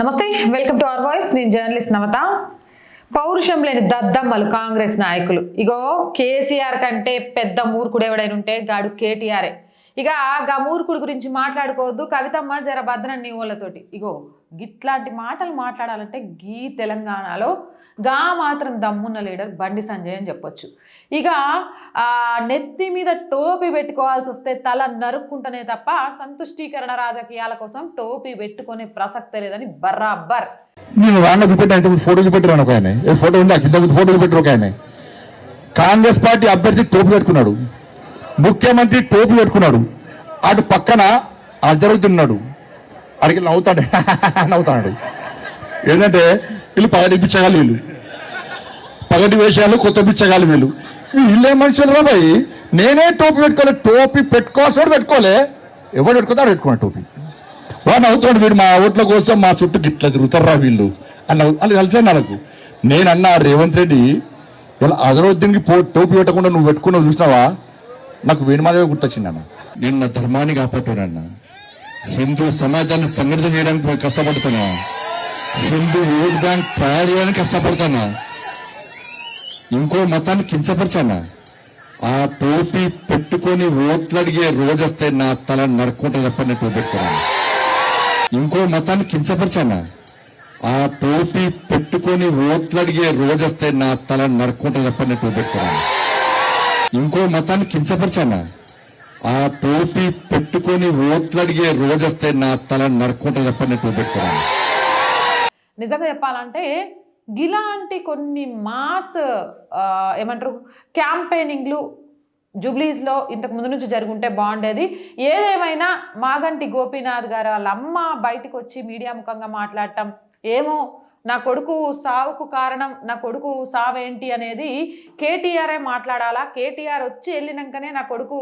నమస్తే welcome to our voice. నేను journalist Navatha. పౌరుషం లేని దద్దమ్మలు కాంగ్రెస్ నాయకులు. ఇగో కేసీఆర్ కంటే పెద్ద మూర్ఖుడు ఎవడైనా ఉంటే గాడు కేటీఆరే. ఇక గా మూర్ఖుడు గురించి మాట్లాడుకోవద్దు. కవితమ్మ జర భద్రన్ని ఓళ్ళతోటి. ఇగో గిట్లాంటి మాటలు మాట్లాడాలంటే గీ తెలంగాణలో గా మాత్రం దమ్మున్న లీడర్ బండి సంజయ్ అని చెప్పొచ్చు. ఇక ఆ నెత్తి మీద టోపీ పెట్టుకోవాల్సి వస్తే తల నరుక్కుంటనే తప్ప సంతుష్టీకరణ రాజకీయాల కోసం టోపీ పెట్టుకునే ప్రసక్తే లేదని బర్రాబర్ నేను రాంగ చూపెట్టాను ఫోటో చూపెట్టాను ఒక ఆయన. ఫోటో ఉంది? ఇంతకుముందు ఫోటో చూపెట్టారు ఒక ఆయన. కాంగ్రెస్ పార్టీ అభ్యర్థి టోపీ పెట్టుకున్నాడు. ముఖ్యమంత్రి టోపీ పెట్టుకున్నాడు. అటు పక్కన అజరుతున్నాడు అడిగి నవ్వుతాడు. నవ్వుతాడు. ఏంటంటే వీళ్ళు పగటి పిచ్చగాలు వీళ్ళు. పగటి వేషాలు కొత్త పిచ్చగాలు వీళ్ళు. వీళ్ళే మనుషులు రా భయ్ నేనే టోపీ పెట్టుకోలే టోపీ పెట్టుకోవాల్సి పెట్టుకోలే. ఎవరు పెట్టుకుంటారు పెట్టుకున్నా టోపీ. వాడు అవుతాడు వీడు మా ఓట్ల కోసం మా చుట్టూ గిట్ల తిరుగుతారా వీళ్ళు? అన్న అది కలిసే నాకు. నేను అన్న రేవంత్ రెడ్డి ఇలా అజరుద్దీన్కి పో టోపీ పెట్టకుండా నువ్వు పెట్టుకున్నావు చూసినావా? నాకు వేణుమాదేవి గుర్తొచ్చింది అన్న. నేను నా ధర్మాన్ని కాపాడుతున్నా హిందూ సమాజాన్ని సంఘటన చేయడానికి కష్టపడుతున్నా హిందూ ఓట్ బ్యాంక్ తయారు చేయడానికి కష్టపడతానా? ఇంకో మతాన్ని కించపరిచానా? ఆ టోపీ పెట్టుకొని ఓట్లు అడిగే రోజు వస్తే నా తల నరుక్కుంటా చెప్పండి టోపీ పెట్టుకున్నాను ఇంకో మతాన్ని కించపరిచానా? ఆ టోపీ పెట్టుకొని ఓట్లు అడిగే రోజు వస్తే నా తల నరుక్కుంటా చెప్పండి టోపీ పెట్టుకున్నాను ఇంకో మతాన్ని కించపరిచానా? ఆ టోపీ పెట్టుకొని ఓట్లు అడిగే రోజు వస్తే నా తల నరుక్కుంటా చెప్పండి టోపీ పెట్టుకున్నాను నిజంగా చెప్పాలంటే ఇలాంటి కొన్ని మాస్ ఏమంటారు క్యాంపెయినింగ్లు జూబ్లీస్లో ఇంతకు ముందు నుంచి జరుగుంటే బాగుండేది. ఏదేమైనా మాగంటి గోపీనాథ్ గారు వాళ్ళ అమ్మ బయటకు వచ్చి మీడియా ముఖంగా మాట్లాడటం ఏమో నా కొడుకు సావుకు కారణం నా కొడుకు సావేంటి అనేది కేటీఆర్ఏ మాట్లాడాలా? కేటీఆర్ వచ్చి వెళ్ళినాకనే నా కొడుకు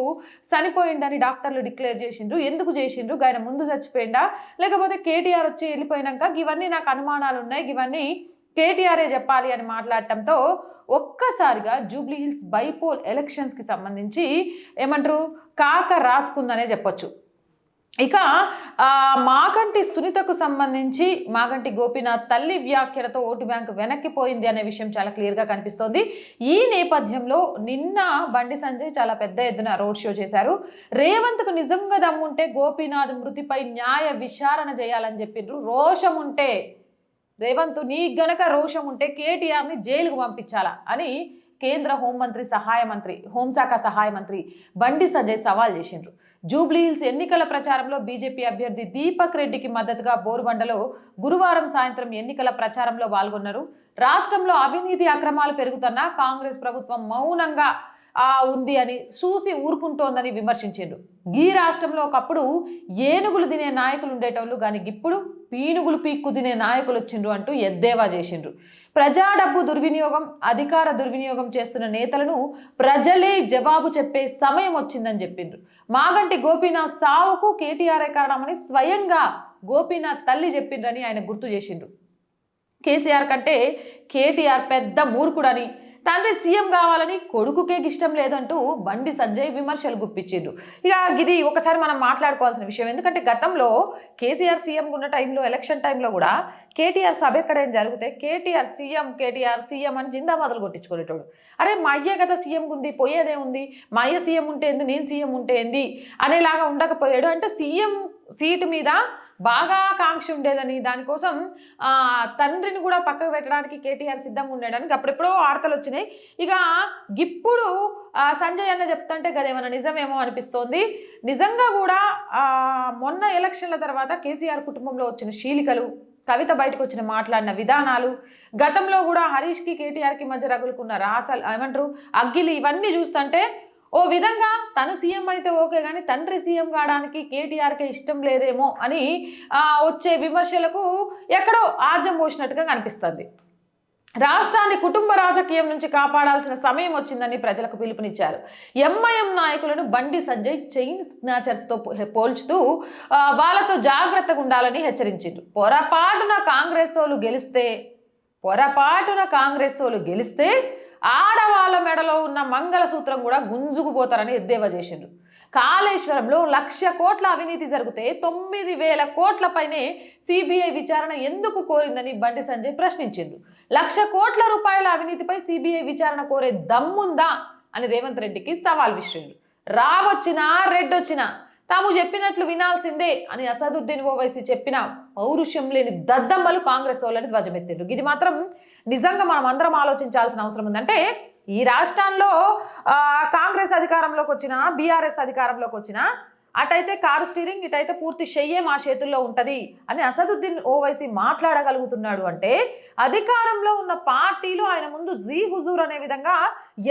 చనిపోయిండని డాక్టర్లు డిక్లేర్ చేసిండ్రు. ఎందుకు చేసిండ్రు? ఆయన ముందు చచ్చిపోయిందా లేకపోతే కేటీఆర్ వచ్చి వెళ్ళిపోయినాక ఇవన్నీ నాకు అనుమానాలు ఉన్నాయి ఇవన్నీ కేటీఆర్ఏ చెప్పాలి అని మాట్లాడటంతో ఒక్కసారిగా జూబ్లీహిల్స్ బైపోల్ ఎలక్షన్స్కి సంబంధించి ఏమంటారు? కాక రాసుకుందనే చెప్పొచ్చు. ఇక మాగంటి సునీతకు సంబంధించి మాగంటి గోపీనాథ్ తల్లి వ్యాఖ్యలతో ఓటు బ్యాంక్ వెనక్కిపోయింది అనే విషయం చాలా క్లియర్గా కనిపిస్తోంది. ఈ నేపథ్యంలో నిన్న బండి సంజయ్ చాలా పెద్ద ఎత్తున రోడ్ షో చేశారు. రేవంత్కు నిజంగా దమ్ముంటే గోపీనాథ్ మృతిపై న్యాయ విచారణ చేయాలని చెప్పిండ్రు రోషం ఉంటే రేవంత్ నీ గనక రోషం ఉంటే కేటీఆర్ని జైలుకు పంపించాలా అని కేంద్ర హోంమంత్రి సహాయ మంత్రి హోంశాఖ సహాయ మంత్రి బండి సంజయ్ సవాల్ చేసిండ్రు. జూబ్లీహిల్స్ ఎన్నికల ప్రచారంలో బీజేపీ అభ్యర్థి దీపక్ రెడ్డికి మద్దతుగా బోరుబండలో గురువారం సాయంత్రం ఎన్నికల ప్రచారంలో పాల్గొన్నారు. రాష్ట్రంలో అవినీతి అక్రమాలు పెరుగుతున్నా కాంగ్రెస్ ప్రభుత్వం మౌనంగా ఉంది అని చూసి ఊరుకుంటోందని విమర్శించారు ఈ రాష్ట్రంలో ఒకప్పుడు ఏనుగులు తినే నాయకులు ఉండేటోళ్ళు కానీ ఇప్పుడు పీనుగులు పీక్కు తినే నాయకులు వచ్చిండ్రు అంటూ ఎద్దేవా చేసిండ్రు. ప్రజా డబ్బు దుర్వినియోగం అధికార దుర్వినియోగం చేస్తున్న నేతలను ప్రజలే జవాబు చెప్పే సమయం వచ్చిందని చెప్పిండ్రు. మాగంటి గోపీనాథ్ సావుకు కేటీఆర్ఏ కారణమని స్వయంగా గోపీనాథ్ తల్లి చెప్పిండ్రని ఆయన గుర్తు చేసిండ్రు. కేసీఆర్ కంటే కేటీఆర్ పెద్ద మూర్ఖుడని తండ్రి సీఎం కావాలని కొడుకుకే ఇష్టం లేదంటూ బండి సంజయ్ విమర్శలు గుప్పించిండ్రు. ఇక ఇది ఒకసారి మనం మాట్లాడుకోవాల్సిన విషయం ఎందుకంటే గతంలో కేసీఆర్ సీఎం ఉన్న టైంలో ఎలక్షన్ టైంలో కూడా కేటీఆర్ సభ ఎక్కడైనా జరిగితే కేటీఆర్ సీఎం కేటీఆర్ సీఎం అని జిందాబాదులు కొట్టించుకునేటోడు అరే మా అయ్యే కదా సీఎం ఉంది పోయేదే ఉంది. మా అయ్య సీఎం ఉంటే ఏంది నేను సీఎం ఉంటే ఏంది అనేలాగా ఉండకపోయాడు. అంటే సీఎం సీటు మీద బాగా కాంక్ష ఉండేదని. దానికోసం తండ్రిని కూడా పక్కకు పెట్టడానికి కేటీఆర్ సిద్ధంగా ఉండడానికి అప్పుడెప్పుడో వార్తలు వచ్చినాయి. ఇక ఇప్పుడు సంజయ్ అన్న చెప్తుంటే గదేమన్నా నిజమేమో అనిపిస్తోంది. నిజంగా కూడా మొన్న ఎలక్షన్ల తర్వాత కేసీఆర్ కుటుంబంలో వచ్చిన శీలికలు కవిత బయటకు వచ్చిన మాట్లాడిన విధానాలు గతంలో కూడా హరీష్కి కేటీఆర్కి మధ్య రగులుకున్న రాసలు ఏమంటారు అగ్గిలు ఇవన్నీ చూస్తుంటే ఓ విధంగా తను సీఎం అయితే ఓకే కానీ తండ్రి సీఎం కావడానికి కేటీఆర్కే ఇష్టం లేదేమో అని వచ్చే విమర్శలకు ఎక్కడో ఆర్జం పోసినట్టుగా కనిపిస్తుంది. రాష్ట్రాన్ని కుటుంబ రాజకీయం నుంచి కాపాడాల్సిన సమయం వచ్చిందని ప్రజలకు పిలుపునిచ్చారు. ఎంఐఎం నాయకులను బండి సంజయ్ చైన్ స్నాచర్స్తో పో- పోల్చుతూ వాళ్ళతో జాగ్రత్తగా ఉండాలని హెచ్చరించారు పొరపాటున కాంగ్రెస్ వాళ్ళు గెలిస్తే పొరపాటున కాంగ్రెస్ వాళ్ళు గెలిస్తే ఆడవాళ్ళ మెడలో ఉన్న మంగళసూత్రం కూడా గుంజుకుపోతారని ఎద్దేవా చేసిండ్రు. కాళేశ్వరంలో లక్ష కోట్ల అవినీతి జరిగితే తొమ్మిది వేల కోట్లపైనే సిబిఐ విచారణ ఎందుకు కోరిందని బండి సంజయ్ ప్రశ్నించిండు. లక్ష కోట్ల రూపాయల అవినీతిపై సిబిఐ విచారణ కోరే దమ్ముందా అని రేవంత్ రెడ్డికి సవాల్ విసిరిండు. రావచ్చినా రెడ్డొచ్చినా తాము చెప్పినట్లు వినాల్సిందే అని అసదుద్దీన్ ఓవైసీ చెప్పిన పౌరుషం లేని దద్దమ్మలు కాంగ్రెస్ వాళ్ళని ధ్వజమెత్తిండ్రు. ఇది మాత్రం నిజంగా మనం అందరం ఆలోచించాల్సిన అవసరం ఉందంటే ఈ రాష్ట్రాల్లో కాంగ్రెస్ అధికారంలోకి వచ్చిన బీఆర్ఎస్ అధికారంలోకి వచ్చిన అటైతే కారు స్టీరింగ్ ఇటైతే పూర్తి చెయ్యే మా చేతుల్లో ఉంటుంది అని అసదుద్దీన్ ఓవైసీ మాట్లాడగలుగుతున్నాడు అంటే అధికారంలో ఉన్న పార్టీలు ఆయన ముందు జీ హుజూర్ అనే విధంగా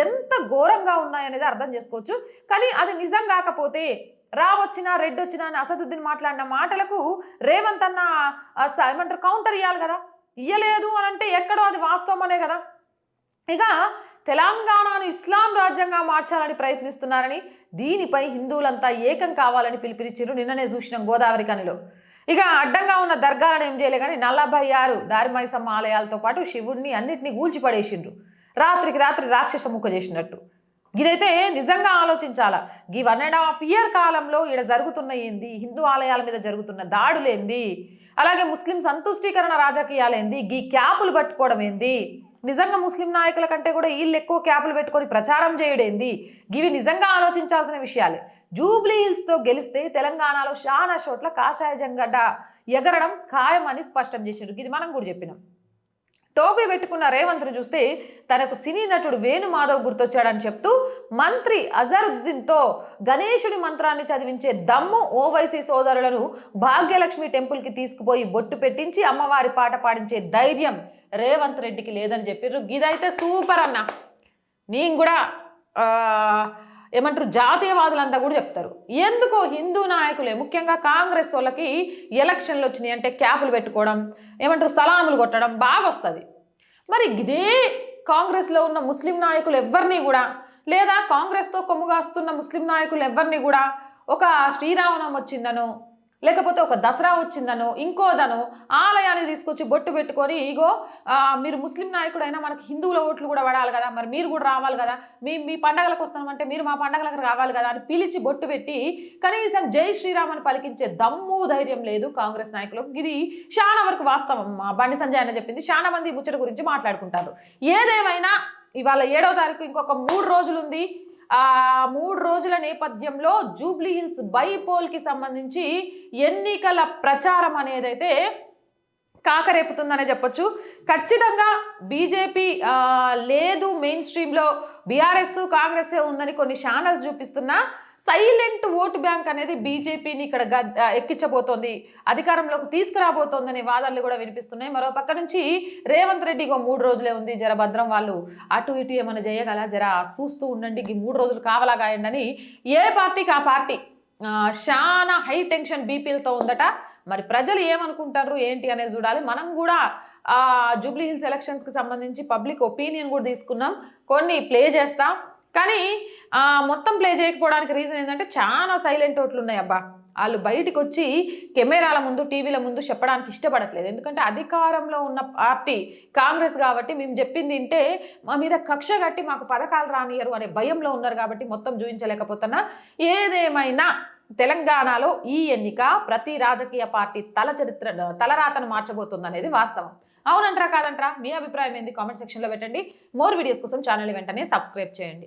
ఎంత ఘోరంగా ఉన్నాయనేది అర్థం చేసుకోవచ్చు. కానీ అది నిజం కాకపోతే రావచ్చినా రెడ్ వచ్చినా అని అసదుద్దీన్ మాట్లాడిన మాటలకు రేవంత్ అన్న ఏమంటారు కౌంటర్ ఇవ్వాలి కదా? ఇయ్యలేదు అని అంటే ఎక్కడో అది వాస్తవం అనే కదా? ఇక తెలంగాణను ఇస్లాం రాజ్యంగా మార్చాలని ప్రయత్నిస్తున్నారని దీనిపై హిందువులంతా ఏకం కావాలని పిలుపునిచ్చారు నిన్ననే చూసినాం గోదావరి కనిలో. ఇక అడ్డంగా ఉన్న దర్గాలను ఏం చేయలే కానీ నలభై ఆరు దారిమైసమ్మ ఆలయాలతో పాటు శివుడిని అన్నింటినీ కూల్చిపడేసిండ్రు రాత్రికి రాత్రి రాక్షస ముక్క చేసినట్టు. ఇదైతే నిజంగా ఆలోచించాలా. ఈ వన్ అండ్ హాఫ్ ఇయర్ కాలంలో ఇక్కడ జరుగుతున్న ఏంది? హిందూ ఆలయాల మీద జరుగుతున్న దాడులు ఏంది? అలాగే ముస్లిం సంతుష్టీకరణ రాజకీయాలు ఏంది? గీ క్యాపులు పట్టుకోవడం ఏంది? నిజంగా ముస్లిం నాయకుల కంటే కూడా వీళ్ళు ఎక్కువ క్యాపులు పెట్టుకొని ప్రచారం చేయడేంది ఇవి నిజంగా ఆలోచించాల్సిన విషయాలే. జూబ్లీ హిల్స్తో గెలిస్తే తెలంగాణలో చాలా చోట్ల కాషాయ జంగడ్డ ఎగరడం ఖాయమని స్పష్టం చేసిండ్రు. ఇది మనం కూడా చెప్పినాం. టోపీ పెట్టుకున్న రేవంత్ను చూస్తే తనకు సినీ నటుడు వేణుమాధవ్ గుర్తొచ్చాడని చెప్తూ మంత్రి అజరుద్దీన్తో గణేశుడి మంత్రాన్ని చదివించే దమ్ము ఓవైసీ సోదరులను భాగ్యలక్ష్మి టెంపుల్కి తీసుకుపోయి బొట్టు పెట్టించి అమ్మవారి పాట పాడించే ధైర్యం రేవంత్ రెడ్డికి లేదని చెప్పారు ఇదైతే సూపర్ అన్న. నేను కూడా ఏమంటారు? జాతీయవాదులంతా కూడా చెప్తారు. ఎందుకో హిందూ నాయకులే ముఖ్యంగా కాంగ్రెస్ వాళ్ళకి ఎలక్షన్లు వచ్చినాయి అంటే క్యాపులు పెట్టుకోవడం ఏమంటారు? సలాములు కొట్టడం బాగా వస్తుంది మరి ఇదే కాంగ్రెస్లో ఉన్న ముస్లిం నాయకులు ఎవరిని కూడా లేదా కాంగ్రెస్తో కొమ్ముగాస్తున్న ముస్లిం నాయకులు ఎవరిని కూడా ఒక శ్రీరామనవం వచ్చిందనో లేకపోతే ఒక దసరా వచ్చిందను ఇంకోదను ఆలయాన్ని తీసుకొచ్చి బొట్టు పెట్టుకొని ఇగో మీరు ముస్లిం నాయకుడైనా మనకి హిందువుల ఓట్లు కూడా పడాలి కదా మరి మీరు కూడా రావాలి కదా మీ మీ పండగలకు వస్తామంటే మీరు మా పండగలకు రావాలి కదా అని పిలిచి బొట్టు పెట్టి కనీసం జై శ్రీరామ్ అని పలికించే దమ్ము ధైర్యం లేదు కాంగ్రెస్ నాయకులకు. ఇది చాలా వరకు వాస్తవం. మా బండి సంజయ్ అని చెప్పింది. చాలా మంది ముచ్చట గురించి మాట్లాడుకుంటారు. ఏదేమైనా ఇవాళ ఏడో తారీఖు ఇంకొక మూడు రోజులు ఉంది మూడు రోజుల నేపథ్యంలో జూబ్లీ హిల్స్ బైపోల్కి సంబంధించి ఎన్నికల ప్రచారం అనేదైతే కాకరేపుతుందనే చెప్పొచ్చు. ఖచ్చితంగా బీజేపీ లేదు మెయిన్ స్ట్రీమ్లో బీఆర్ఎస్ కాంగ్రెస్ ఉందని కొన్ని ఛానల్స్ చూపిస్తున్నా. సైలెంట్ ఓటు బ్యాంక్ అనేది బీజేపీని ఇక్కడ గద్ ఎక్కించబోతోంది. అధికారంలోకి తీసుకురాబోతోందనే వాదనలు కూడా వినిపిస్తున్నాయి. మరో పక్క నుంచి రేవంత్ రెడ్డి ఇంకో మూడు రోజులే ఉంది జర భద్రం వాళ్ళు. అటు ఇటు ఏమైనా చేయగల జర చూస్తూ ఉండండి. ఈ మూడు రోజులు కావాలా గాయండి ఏ పార్టీకి ఆ పార్టీ చాలా హై టెన్షన్ బీపీలతో ఉందట. మరి ప్రజలు ఏమనుకుంటారు? ఏంటి అనేది చూడాలి. మనం కూడా జూబ్లీ హిల్స్ ఎలక్షన్స్కి సంబంధించి పబ్లిక్ ఒపీనియన్ కూడా తీసుకున్నాం. కొన్ని ప్లే చేస్తాం. కానీ మొత్తం ప్లే చేయకపోవడానికి రీజన్ ఏంటంటే చాలా సైలెంట్ ఓట్లు ఉన్నాయి అబ్బా. వాళ్ళు బయటకు వచ్చి కెమెరాల ముందు టీవీల ముందు చెప్పడానికి ఇష్టపడట్లేదు. ఎందుకంటే అధికారంలో ఉన్న పార్టీ కాంగ్రెస్ కాబట్టి మేము చెప్పింది వింటే మా మీద కక్ష కట్టి మాకు పథకాలు రానియరు అనే భయంలో ఉన్నారు కాబట్టి మొత్తం చూపించలేకపోతున్నా ఏదేమైనా తెలంగాణలో ఈ ఎన్నిక ప్రతి రాజకీయ పార్టీ తల చరిత్ర తలరాతను మార్చబోతుంది అనేది వాస్తవం. అవునంటారా కాదంటారా? మీ అభిప్రాయం ఏంది? కామెంట్ సెక్షన్లో పెట్టండి. మోర్ వీడియోస్ కోసం ఛానల్ వెంటనే సబ్స్క్రైబ్ చేయండి.